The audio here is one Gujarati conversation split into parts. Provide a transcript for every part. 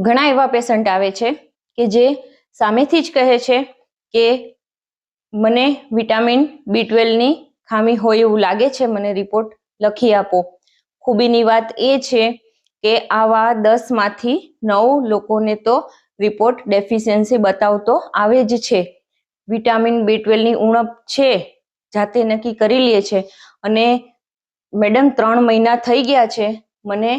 ઘણા એવા પેશન્ટ આવે છે કે જે સામેથી જ કહે છે કે મને વિટામિન બી ટ્વેલ્વની ખામી હોય એવું લાગે છે, મને રિપોર્ટ લખી આપો. ખૂબીની વાત એ છે કે આવા દસમાંથી નવ લોકોને તો રિપોર્ટ ડેફિશિયન્સી બતાવતો આવે જ છે. વિટામિન બી ટ્વેલ્વની ઉણપ છે, જાતે નક્કી કરી લે છે. અને મેડમ ત્રણ મહિના થઈ ગયા છે, મને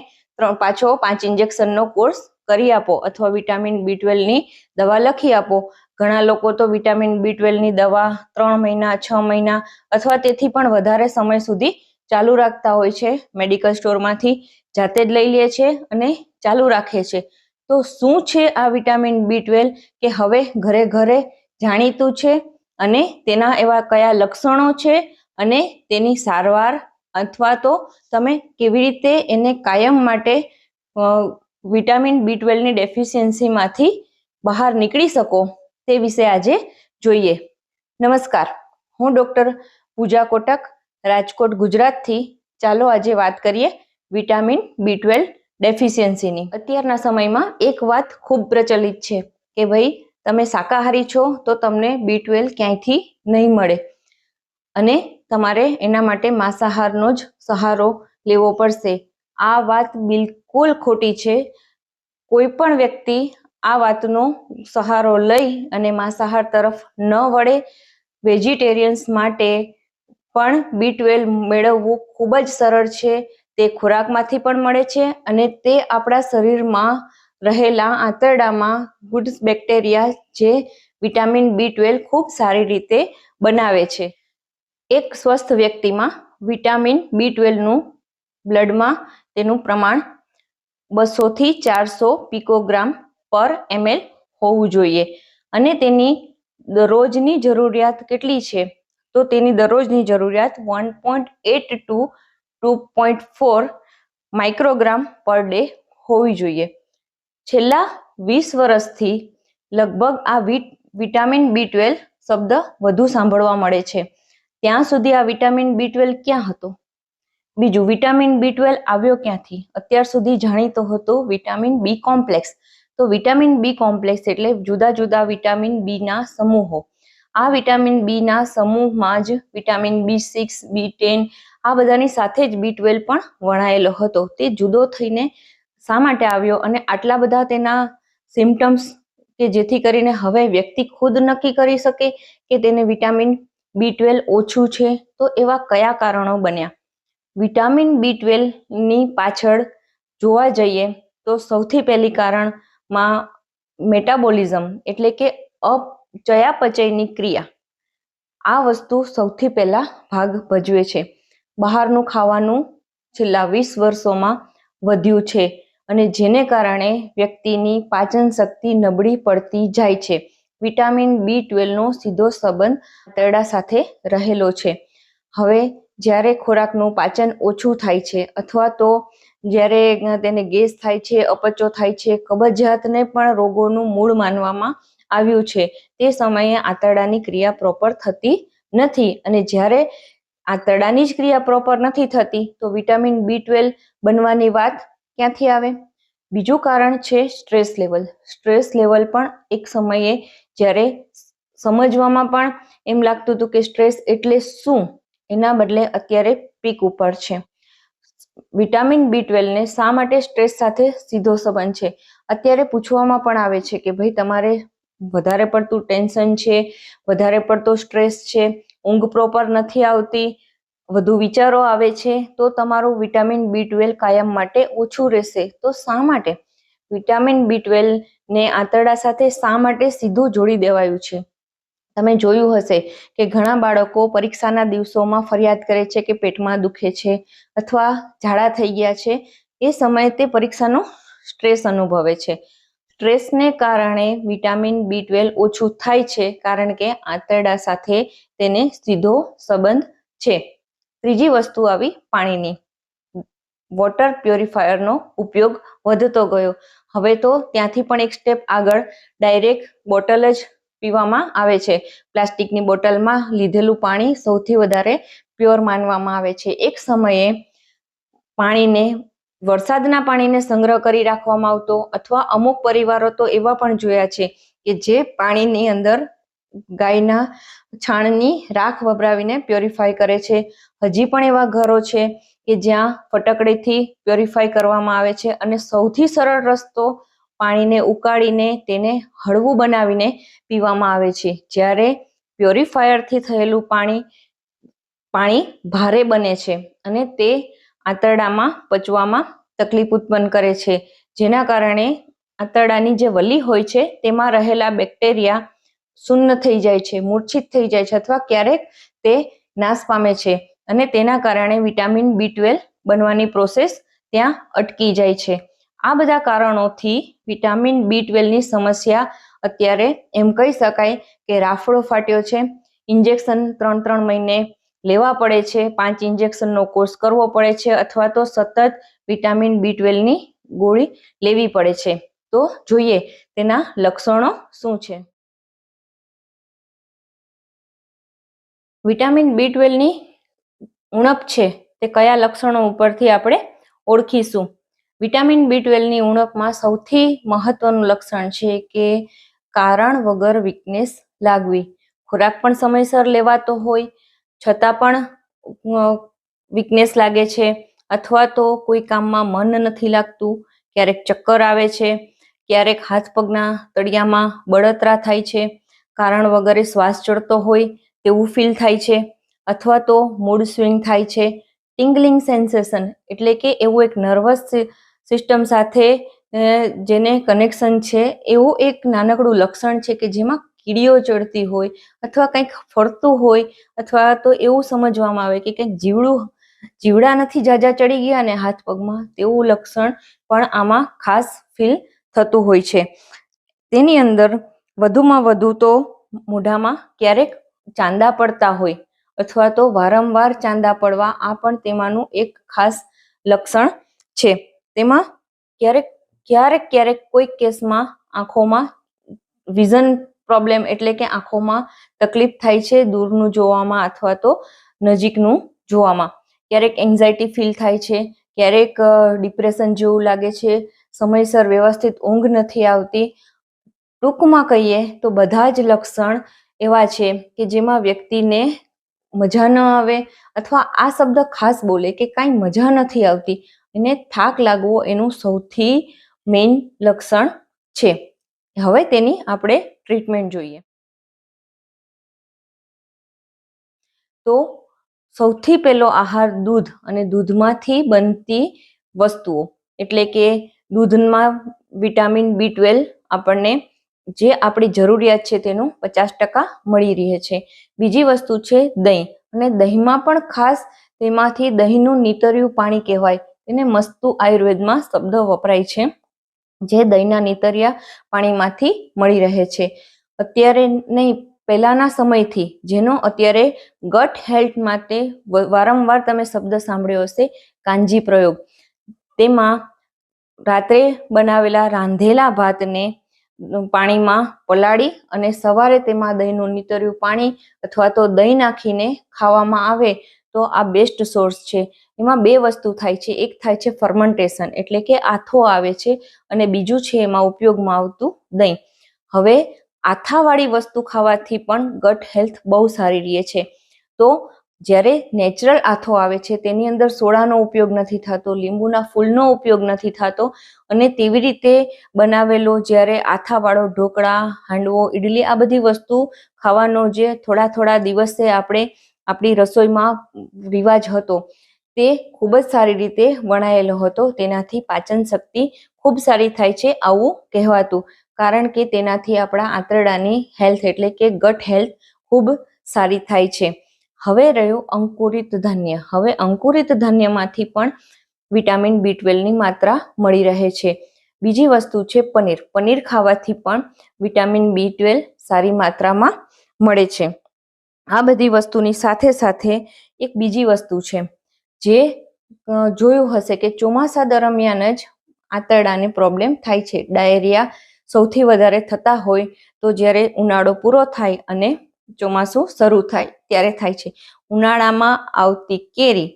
પાછો પાંચ ઇન્જેક્શનનો કોર્સ કરી આપો અથવા વિટામિન બી ટ્વેલ્વની દવા લખી આપો. ઘણા લોકો તો વિટામિન બી ટ્વેલ્વની દવા ત્રણ મહિના, છ મહિના અથવા તેથી પણ વધારે સમય સુધી ચાલુ રાખતા હોય છે. મેડિકલ સ્ટોરમાંથી જાતે જ લઈ લે છે અને ચાલુ રાખે છે. તો શું છે આ વિટામિન બી ટ્વેલ્વ કે હવે ઘરે ઘરે જાણીતું છે અને તેના એવા કયા લક્ષણો છે અને તેની સારવાર અથવા તો તમે કેવી રીતે એને કાયમ માટે વિટામિન બી ટ્વેલ્વની ડેફિશિયન્સીમાંથી બહાર નીકળી શકો તે વિશે આજે જોઈએ. નમસ્કાર, હું ડૉક્ટર પૂજા કોટક, રાજકોટ, ગુજરાતથી. ચાલો આજે વાત કરીએ વિટામિન બી ટ્વેલ્વ ડેફિશિયન્સીની. અત્યારના સમયમાં એક વાત ખૂબ પ્રચલિત છે કે ભાઈ, તમે શાકાહારી છો તો તમને બી ટ્વેલ્વ ક્યાંયથી નહીં મળે. અને તમારે એના માટે માંસાહારનો જ સહારો લેવો પડશે. આ વાત બિલકુલ ખોટી છે. કોઈ પણ વ્યક્તિ આ વાતનો સહારો લઈ અને માંસાહાર તરફ ન વળે, વેજીટેરિયન્સ માટે પણ બી ટ્વેલ્વ મેળવવું ખૂબ જ સરળ છે. તે ખોરાકમાંથી પણ મળે છે અને તે આપણા શરીરમાં રહેલા આંતરડામાં ગુડ બેક્ટેરિયા જે વિટામિન બી ટ્વેલ્વ ખૂબ સારી રીતે બનાવે છે. એક સ્વસ્થ વ્યક્તિમાં વિટામિન બી ટ્વેલ્વનું બ્લડમાં તેનું પ્રમાણ બસોથી ચારસો પિકોગ્રામ પર એમએલ હોવું જોઈએ. અને તેની દરરોજની જરૂરિયાત કેટલી છે? તો તેની દરરોજની જરૂરિયાત one point eight to two point four microgram per day હોવી જોઈએ. છેલ્લા વીસ વર્ષથી લગભગ આ વિટ, વિટામિન બી ટ્વેલ્વ શબ્દ વધુ સાંભળવા મળે છે. ત્યાં સુધી આ વિટામિન બી ટ્વેલ્વ ક્યાં હતો? બીજું વિટામિન બી ટ્વેલ્વ આવ્યો ક્યાંથી? અત્યાર સુધી જાણીતો હતો વિટામિન બી કોમ્પ્લેક્સ. તો વિટામિન બી કોમ્પ્લેક્સ એટલે જુદા જુદા વિટામિન બી ના સમૂહો. આ વિટામિન બી ના સમૂહમાં જ vitamin B six, B ten આ બધાની સાથે જ બી ટ્વેલ્વ પણ વણાયેલો હતો. તે જુદો થઈને શા માટે આવ્યો અને આટલા બધા તેના સિમ્ટમ્સ કે જેથી કરીને હવે વ્યક્તિ ખુદ નક્કી કરી શકે કે તેને વિટામિન બી ટ્વેલ્વ ઓછું છે? તો એવા કયા કારણો બન્યા? વિટામિન બી ટ્વેલ્વની પાછળ જોવા જઈએ તો સૌથી પહેલી કારણમાં મેટાબોલિઝમ એટલે કે અપચયાપચયની ક્રિયા. આ વસ્તુ સૌથી પહેલા ભાગ ભજવે છે. બહારનું ખાવાનું છેલ્લા વીસ વર્ષોમાં વધ્યું છે અને જેને કારણે વ્યક્તિની પાચન શક્તિ નબળી પડતી જાય છે. વિટામિન બી ટ્વેલ્વનો સીધો સંબંધ આંતરડા સાથે રહેલો છે. હવે જ્યારે ખોરાકનું પાચન ઓછું થાય છે અથવા તો જ્યારે તેને ગેસ થાય છે, અપચો થાય છે, કબજિયાતને પણ રોગોનું મૂળ માનવામાં આવ્યું છે. તે સમયે આંતરડાની ક્રિયા પ્રોપર થતી નથી અને જ્યારે આંતરડાની જ ક્રિયા પ્રોપર નથી થતી, તો વિટામિન બી ટ્વેલ્વ બનવાની વાત ક્યાંથી આવે? બીજું કારણ છે સ્ટ્રેસ લેવલ સ્ટ્રેસ લેવલ પણ એક સમયે જ્યારે સમજવામાં પણ એમ લાગતું હતું કે સ્ટ્રેસ એટલે શું? એના બદલે અત્યારે પીક ઉપર છે. વિટામિન બી ટ્વેલ્વને શા માટે સ્ટ્રેસ સાથે સીધો સંબંધ છે? અત્યારે પૂછવામાં પણ આવે છે કે ભાઈ તમારે વધારે પડતું ટેન્શન છે, વધારે પડતો સ્ટ્રેસ છે, ઊંઘ પ્રોપર નથી આવતી, વધુ વિચારો આવે છે, તો તમારું વિટામિન બી ટ્વેલ્વ કાયમ માટે ઓછું રહેશે. તો શા માટે? વિટામિન બી ટ્વેલ્વને આંતરડા સાથે શા માટે સીધું જોડી દેવાયું છે? તમે જોયું હશે કે ઘણા બાળકો પરીક્ષાના દિવસોમાં ફરિયાદ કરે છે કે પેટમાં દુખે છે અથવા ઝાડા થઈ ગયા છે. એ સમયે તે પરીક્ષાનો સ્ટ્રેસ અનુભવે છે. સ્ટ્રેસને કારણે વિટામિન બી ટ્વેલ્વ ઓછું થાય છે કારણ કે આંતરડા સાથે તેને સીધો સંબંધ છે. ત્રીજી વસ્તુ આવી પાણીની. વોટર પ્યોરિફાયરનો ઉપયોગ વધતો ગયો. હવે તો ત્યાંથી પણ એક સ્ટેપ આગળ. ડાયરેક્ટ બોટલ જ પીવામાં આવે છે. પ્લાસ્ટિકની બોટલમાં લીધેલું પાણી સૌથી વધારે પ્યોર માનવામાં આવે છે. એક સમયે પાણીને, વરસાદના પાણીને સંગ્રહ કરી રાખવામાં આવતો અથવા અમુક પરિવારો તો એવા પણ જોયા છે કે જે પાણીની અંદર ગાયના છાણની રાખ વપરાવીને પ્યોરિફાય કરે છે. હજી પણ એવા ઘરો છે કે જ્યાં ફટકડીથી પ્યોરિફાય કરવામાં આવે છે અને સૌથી સરળ રસ્તો પાણીને ઉકાળીને તેને હળવું બનાવીને પીવામાં આવે છે. જ્યારે પ્યોરિફાયરથી થયેલું પાણી પાણી ભારે બને છે અને તે આંતરડામાં પચવામાં તકલીફ ઉત્પન્ન કરે છે. જેના કારણે આંતરડાની જે વલી હોય છે તેમાં રહેલા બેક્ટેરિયા શૂન્ય થઈ જાય છે, મૂર્છિત થઈ જાય છે અથવા ક્યારેક તે નાશ પામે છે અને તેના કારણે વિટામિન બી ટ્વેલ્વ બનવાની પ્રોસેસ ત્યાં અટકી જાય છે. આ બધા કારણોથી વિટામિન બી ટ્વેલ્વની સમસ્યા અત્યારે એમ કહી શકાય કે રાફડો ફાટ્યો છે. ઇન્જેક્શન ત્રણ ત્રણ મહિને લેવા પડે છે. પાંચ ઇન્જેક્શનનો કોર્સ કરવો પડે છે અથવા તો સતત વિટામિન બી ટ્વેલ્વની ગોળી લેવી પડે છે. તો જોઈએ તેના લક્ષણો શું છે. વિટામિન બી ટ્વેલ્વની ઉણપ છે તે કયા લક્ષણો ઉપરથી આપણે ઓળખીશું? વિટામિન બી ટ્વેલ્વની ઉણપમાં સૌથી મહત્વનું લક્ષણ છે કે કારણ વગર વીકનેસ લાગવી. ખોરાક પણ સમયસર લેવાતો હોય, છતાં પણ વીકનેસ લાગે છે, અથવા તો કોઈ કામમાં મન નથી લાગતું, ક્યારેક ચક્કર આવે છે, ક્યારેક હાથ પગના તળિયામાં બળતરા થાય છે, કારણ વગરે શ્વાસ ચડતો હોય તેવું ફીલ થાય છે, અથવા તો મૂડ સ્વિંગ થાય છે ટિંગલિંગ સેન્સેશન એટલે કે એવું એક નર્વસ સિસ્ટમ સાથે જેને કનેક્શન છે, એવું એક નાનકડું લક્ષણ છે કે જેમાં કીડીઓ ચડતી હોય અથવા કંઈક ફરતું હોય અથવા તો એવું સમજવામાં આવે કે કંઈક જીવડું, જીવડા નથી, જાજા ચડી ગયા ને હાથ પગમાં તેવું લક્ષણ પણ આમાં ખાસ ફીલ થતું હોય છે. તેની અંદર વધુમાં વધુ તો મોઢામાં ક્યારેક ચાંદા પડતા હોય અથવા તો વારંવાર ચાંદા પડવા આ પણ તેમાંનું એક ખાસ લક્ષણ છે. તેમાં ક્યારેક ક્યારેક ક્યારેક કોઈક કેસમાં આંખોમાં વિઝન પ્રોબ્લેમ એટલે કે આંખોમાં તકલીફ થાય છે દૂરનું જોવામાં અથવા તો નજીકનું જોવામાં. ક્યારેક એન્ઝાયટી ફીલ થાય છે, ક્યારેક ડિપ્રેશન જેવું લાગે છે, સમયસર વ્યવસ્થિત ઊંઘ નથી આવતી. ટૂંકમાં કહીએ તો બધા જ લક્ષણ એવા છે કે જેમાં વ્યક્તિને મજા ન આવે અથવા આ શબ્દ ખાસ બોલે કે કાંઈ મજા નથી આવતી. એને થાક લાગવો એનું સૌથી મેઇન લક્ષણ છે. હવે તેની આપણે ટ્રીટમેન્ટ જોઈએ. તો સૌથી પહેલો આહાર દૂધ અને દૂધમાંથી બનતી વસ્તુઓ, એટલે કે દૂધમાં વિટામિન બી ટ્વેલ્વ આપણને જે આપણી જરૂરિયાત છે તેનું પચાસ ટકા મળી રહે છે. બીજી વસ્તુ છે દહીં, અને દહીંમાં પણ ખાસ તેમાંથી દહીંનું નીતર્યું પાણી કહેવાય. તેને મસ્તુ આયુર્વેદમાં શબ્દ વપરાય છે, જે દહીંના નીતરિયા પાણીમાંથી મળી રહે છે. અત્યારે નહીં, પહેલાના સમયથી, જેનો અત્યારે ગટ હેલ્થ માટે વારંવાર તમે શબ્દ સાંભળ્યો હશે કાંજી પ્રયોગ. તેમાં રાત્રે બનાવેલા રાંધેલા ભાતને પાણીમાં પલાળી અને સવારે તેમાં દહીંનું નીતર્યું પાણી અથવા તો દહીં નાખીને ખાવામાં આવે, તો આ બેસ્ટ સોર્સ છે. એમાં બે વસ્તુ થાય છે. એક થાય છે ફર્મેન્ટેશન એટલે કે આથો આવે છે અને બીજું છે એમાં ઉપયોગમાં આવતું દહીં. હવે આથાવાળી વસ્તુ ખાવાથી પણ ગટ હેલ્થ બહુ સારી રહે છે. તો જ્યારે નેચરલ આથો આવે છે, તેની અંદર સોડાનો ઉપયોગ નથી થતો, લીંબુના ફૂલનો ઉપયોગ નથી થતો અને તેવી રીતે બનાવેલો જ્યારે આથાવાળો ઢોકળા, હાંડવો, ઈડલી આ બધી વસ્તુ ખાવાનો જે થોડા થોડા દિવસે આપણે આપણી રસોઈમાં રિવાજ હતો. તે ખૂબ જ સારી રીતે વણાયેલો હતો. તેનાથી પાચન શક્તિ ખૂબ સારી થાય છે આવું કહેવાતું. કારણ કે તેનાથી આપણા આંતરડાની હેલ્થ એટલે કે ગટ હેલ્થ ખૂબ સારી થાય છે. હવે રહ્યું અંકુરિત ધાન્ય. હવે અંકુરિત ધાન્યમાંથી પણ વિટામિન બી ટ્વેલ્વની માત્રા મળી રહે છે. બીજી વસ્તુ છે પનીર. પનીર ખાવાથી પણ વિટામિન બી ટ્વેલ્વ સારી માત્રામાં મળે છે. આ બધી વસ્તુની સાથે સાથે એક બીજી વસ્તુ છે. જે જોયું હશે કે ચોમાસા દરમિયાન જ આંતરડાને પ્રોબ્લેમ થાય છે. ડાયરિયા સૌથી વધારે થતા હોય તો જ્યારે ઉનાળો પૂરો થાય અને ચોમાસું શરૂ થાય ત્યારે થાય છે. ઉનાળામાં આવતી કેરી,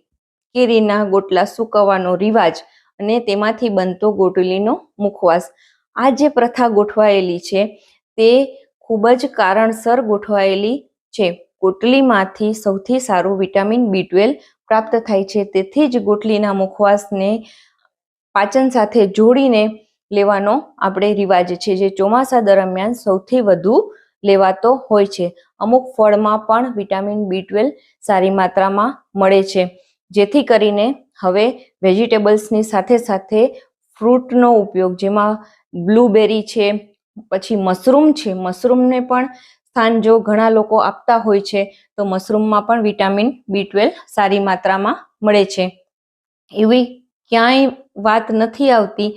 કેરીના ગોટલા સૂકવવાનો રિવાજ અને તેમાંથી બનતો ગોટલીનો મુખવાસ. આ જે પ્રથા ગોઠવાયેલી છે તે ખૂબ જ કારણસર ગોઠવાયેલી છે. ગોટલીમાંથી સૌથી સારું વિટામિન બી ટ્વેલ્વ પ્રાપ્ત થાય છે. તેથી જ ગોટલીના મુખવાસને પાચન સાથે જોડીને લેવાનો આપણે રિવાજ છે, જે ચોમાસા દરમિયાન સૌથી વધુ લેવાતો હોય છે. અમુક ફળમાં પણ વિટામિન બી ટ્વેલ્વ સારી માત્રામાં મળે છે. જેથી કરીને હવે વેજીટેબલ્સની સાથે સાથે ફ્રૂટનો ઉપયોગ, જેમાં બ્લુબેરી છે, પછી મશરૂમ છે. મશરૂમને પણ સ્થાન જો ઘણા લોકો આપતા હોય છે, તો મશરૂમમાં પણ વિટામિન બી ટ્વેલ્વ સારી માત્રામાં મળે છે. એવી ક્યાંય વાત નથી આવતી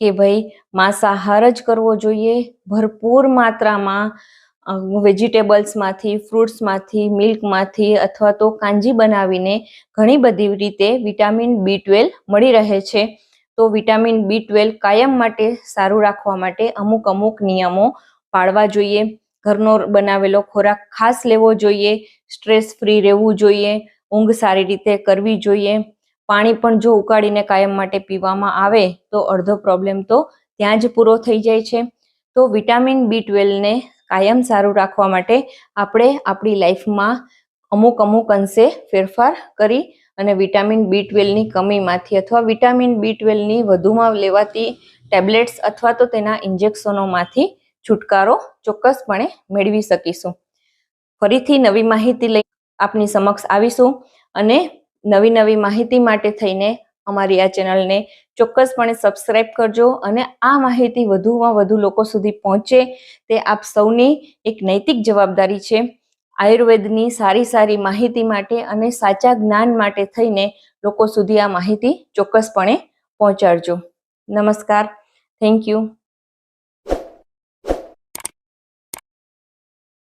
કે ભાઈ માંસાહાર જ કરવો જોઈએ. ભરપૂર માત્રામાં વેજીટેબલ્સમાંથી, ફ્રૂટ્સમાંથી, મિલ્કમાંથી અથવા તો કાંજી બનાવીને ઘણી બધી રીતે વિટામિન બી ટ્વેલ્વ મળી રહે છે. તો વિટામિન બી ટ્વેલ્વ કાયમ માટે સારું રાખવા માટે અમુક અમુક નિયમો પાળવા જોઈએ. ઘરનો બનાવેલો ખોરાક ખાસ લેવો જોઈએ સ્ટ્રેસ ફ્રી રહેવું જોઈએ, ઊંઘ સારી રીતે કરવી જોઈએ. પાણી પણ જો ઉકાળીને કાયમ માટે પીવામાં આવે, તો અડધો પ્રોબ્લેમ તો ત્યાં જ પૂરો થઈ જાય છે. તો વિટામિન બી ટ્વેલ્વને કાયમ સારું રાખવા માટે આપણે આપણી લાઈફમાં અમુક અમુક અંશે ફેરફાર કરી અને વિટામિન બી ટ્વેલ્વની કમીમાંથી અથવા વિટામિન બી ટ્વેલ્વની વધુમાં લેવાતી ટેબ્લેટ્સ અથવા તો તેના ઇન્જેક્શનોમાંથી છુટકારો ચોક્કસપણે મેળવી શકીશું. ફરીથી નવી માહિતી લઈ આપની સમક્ષ આવીશું અને નવી નવી માહિતી માટે થઈને અમારી આ ચેનલને ચોક્કસપણે સબસ્ક્રાઇબ કરજો અને આ માહિતી વધુમાં વધુ લોકો સુધી પહોંચે તે આપ સૌની એક નૈતિક જવાબદારી છે. આયુર્વેદની સારી સારી માહિતી માટે અને સાચા જ્ઞાન માટે થઈને લોકો સુધી આ માહિતી ચોક્કસપણે પહોંચાડજો. નમસ્કાર. Thank you.